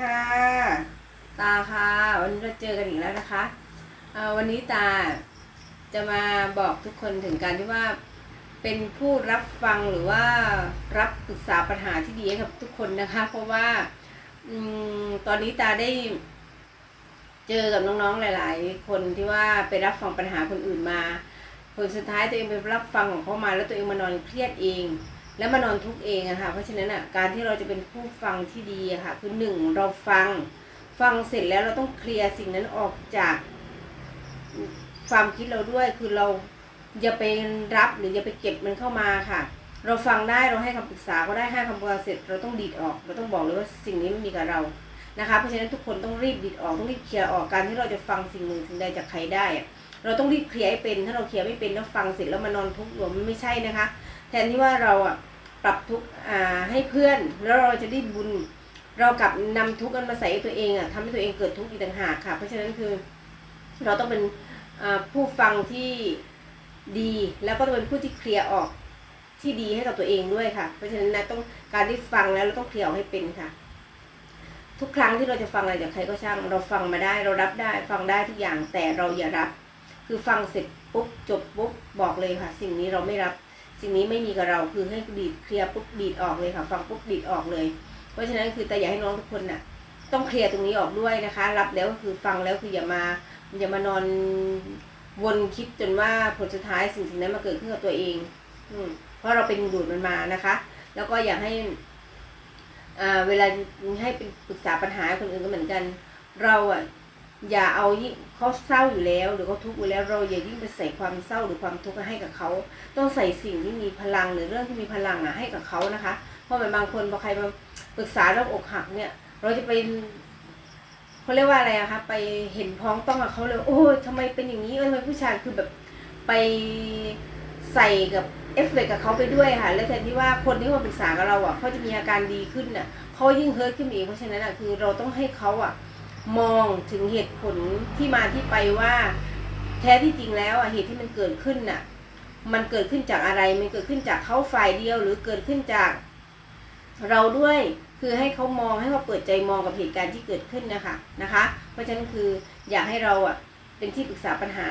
ค่ะ ตาค่ะวันนี้เราเจอกันอีกแล้วนะคะอ่อวันนี้ตาจะมาบอกทุกคนถึงการที่ว่าเป็นผู้รับฟังหรือว่ารับปรึกษาปัญหาที่ดีให้กับทุกคนนะคะ เพราะว่าอตอนนี้ตาได้เจอกับน้องๆหลาย ๆ คนที่ว่าไปรับฟังปัญหาคนอื่นมา ผลสุดท้ายตัวเองไปรับฟังของเขามาแล้วตัวเองมานอนเครียดเอง แล้วมานอนทุกเองอะค่ะ เพราะฉะนั้นอะการที่เราจะเป็นผู้ฟังที่ดีอะค่ะ คือหนึ่งเราฟัง ฟังเสร็จแล้วเราต้องเคลียร์สิ่งนั้นออกจากความคิดเราด้วย คือเราอย่าไปรับหรืออย่าไปเก็บมันเข้ามาค่ะ เราฟังได้เราให้คำปรึกษาก็ได้ให้คำปรึกษาเสร็จ เราต้องดีดออก เราต้องบอกเลยว่าสิ่งนี้ไม่มีกับเรา นะคะ เพราะฉะนั้นทุกคนต้องรีบดีดออกต้องรีบเคลียร์ออกการที่เราจะฟังสิ่งหนึ่งสิ่งใดจากใครได้ เราต้องรีบเคลียร์ให้เป็น ถ้าเราเคลียร์ไม่เป็นแล้วฟังเสร็จแล้วมานอนทุกข์อยู่มันไม่ใช่นะคะ นที่ว่าเราอะปรับทุกข์อ่าให้เพื่อน แล้วเราจะได้บุญ เรากลับนำทุกข์นั้นมาใส่ตัวเองอะทำให้ตัวเองเกิดทุกข์อีกต่างหากค่ะ เพราะฉะนั้นคือ เราต้องเป็นผู้ฟังที่ดี แล้วก็ต้องเป็นผู้ที่เคลียร์ออกที่ดีให้กับตัวเองด้วยค่ะ เพราะฉะนั้นนะต้องการที่ฟังแล้วเราต้องเคลียร์ออกให้เป็นค่ะ ทุกครั้งที่เราจะฟังอะไรจากใครก็ช่าง เราฟังมาได้ เรารับได้ ฟังได้ทุกอย่างแต่เราอย่ารับ คือฟังเสร็จปุ๊บจบปุ๊บบอกเลยค่ะ สิ่งนี้เราไม่รับ สิ่งนี้ไม่มีกับเราคือให้ดีดเคลียร์ปุ๊บดีดออกเลยค่ะ ฟังปุ๊บดีดออกเลย เพราะฉะนั้นคือแต่อยากให้น้องทุกคนน่ะ ต้องเคลียร์ตรงนี้ออกด้วยนะคะ รับแล้วก็คือฟังแล้วคืออย่ามาอย่ามานอนวนคิดจนว่าผลสุดท้ายสิ่งสิ่งนั้นมาเกิดขึ้นกับตัวเอง อืมเพราะเราเป็นดูดมันมานะคะ แล้วก็อยากให้อ่าเวลาให้เป็นปรึกษาปัญหาคนอื่นก็เหมือนกัน เราอะ อย่าเอายิ่งเขาเศร้าอยู่แล้ว หรือเขาทุกข์อยู่แล้ว เราอย่ายิ่งไปใส่ความเศร้าหรือความทุกข์ให้กับเขา ต้องใส่สิ่งที่มีพลังหรือเรื่องที่มีพลังอะให้กับเขานะคะ เพราะเหมือนบางคนพอใครมาปรึกษาเรื่องอกหักเนี่ย เราจะไปเขาเรียกว่าอะไรอะคะไปเห็นพ้องต้องกับเขาเลย โอ้ยทำไมเป็นอย่างนี้เอ้ยทำไมผู้ชายคือแบบไปใส่กับเอฟเฟกต์กับเขาไปด้วยค่ะ แล้วแทนที่ว่าคนที่มาปรึกษากับเราอะเขาจะมีอาการดีขึ้นน่ะเขายิ่งเฮิร์ตขึ้นอีกเพราะฉะนั้นอะคือเราต้องให้เขาอะ มองถึงเหตุผลที่มาที่ไปว่า แท้ที่จริงแล้วอะเหตุที่มันเกิดขึ้นน่ะ มันเกิดขึ้นจากอะไร มันเกิดขึ้นจากเขาฝ่ายเดียว หรือเกิดขึ้นจาก เราด้วยคือให้เขามองให้เขาเปิดใจมองกับเหตุการณ์ที่เกิดขึ้นนะคะนะคะ เพราะฉะนั้นคืออยากให้เราอะเป็นที่ปรึกษาปัญหา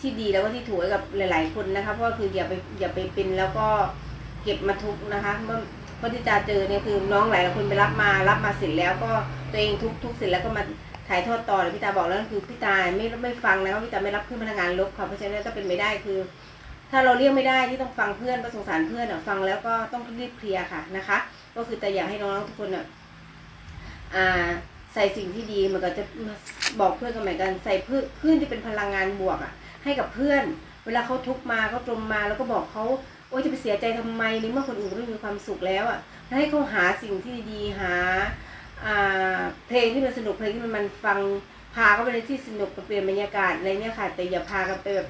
ที่ดีแล้วก็ที่ถูกกับหลาย ๆ คนนะคะ เพราะว่าคืออย่าไปอย่าไปเป็นแล้วก็เก็บมาทุกนะคะเมื่อเมื่อที่จะเจอเนี่ยคือน้องหลายๆคนไปรับมารับมาเสร็จแล้วก็ ตัวเองทุกทุกเสร็จแล้วก็มาถ่ายทอดต่อเลยพี่ตาบอกแล้วคือพี่ตาไม่ไม่ฟังแล้วพี่ตาไม่รับขึ้นพนักงานลบค่ะเพราะฉะนั้นถ้าเป็นไม่ได้คือ ถ้าเราเลี่ยงไม่ได้ที่ต้องฟังเพื่อนประสงสารเพื่อนอะฟังแล้วก็ต้องรีบเคลียร์ค่ะนะคะ ก็คือแต่อยากให้น้องๆทุกคนอะอ่าใส่สิ่งที่ดีเหมือนกับจะบอกเพื่อนกันเหมือนกันใส่เพื่อนเพื่อนที่เป็นพลังงานบวกอะ ให้กับเพื่อน เวลาเขาทุกมาเขาจมมาแล้วก็บอกเขาโอ้ยจะไปเสียใจทำไมในเมื่อคนอื่นก็ไม่มีความสุขแล้วอะให้เขาหาสิ่งที่ดีหา เพลงที่มันสนุกเพลงที่มันมันฟังพาเขาไปในที่สนุกเปลี่ยนบรรยากาศอะไรเนี่ยค่ะ แต่อย่าพากันไปแบบ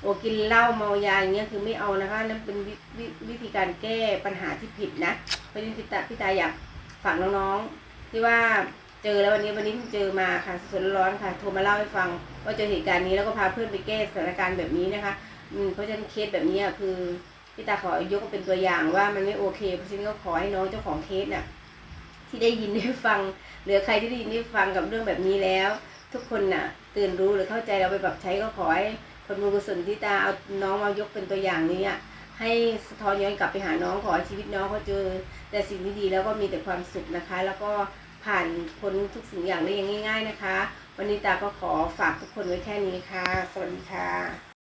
โอ้กินเหล้าเมายาอย่างเงี้ยคือไม่เอานะคะนั่นเป็นวิวิวิธีการแก้ปัญหาที่ผิดนะเพราะฉะนั้นพี่ตาพี่ตาอยากฝากน้องๆ ที่ว่าเจอแล้ววันนี้วันนี้เพิ่งเจอมาค่ะสดร้อนค่ะ โทรมาเล่าให้ฟัง ว่าเจอเหตุการณ์นี้แล้วก็พาเพื่อนไปแก้สถานการณ์แบบนี้นะคะอืมเพราะฉะนั้นเคสแบบนี้อะคือพี่ตาขอยกเป็นตัวอย่างว่ามันไม่โอเคเพราะฉะนั้นก็ขอให้น้องเจ้าของเคสน่ะ ที่ได้ยินได้ฟัง หรือใครที่ได้ยินได้ฟังกับเรื่องแบบนี้แล้ว ทุกคนน่ะ ตื่นรู้หรือเข้าใจเราไปปรับใช้ก็ขอให้คนบุญกุศลที่ตาเอาน้องมายกเป็นตัวอย่างนี้อะให้สะท้อนย้อนกลับไปหาน้องขอให้ชีวิตน้องเขาเจอ แต่สิ่งที่ดีแล้วก็มีแต่ความสุขนะคะ แล้วก็ผ่านพ้นทุกสิ่งอย่างได้อย่างง่าย ๆนะคะ วันนี้ตาก็ขอฝากทุกคนไว้แค่นี้ค่ะ สวัสดีค่ะ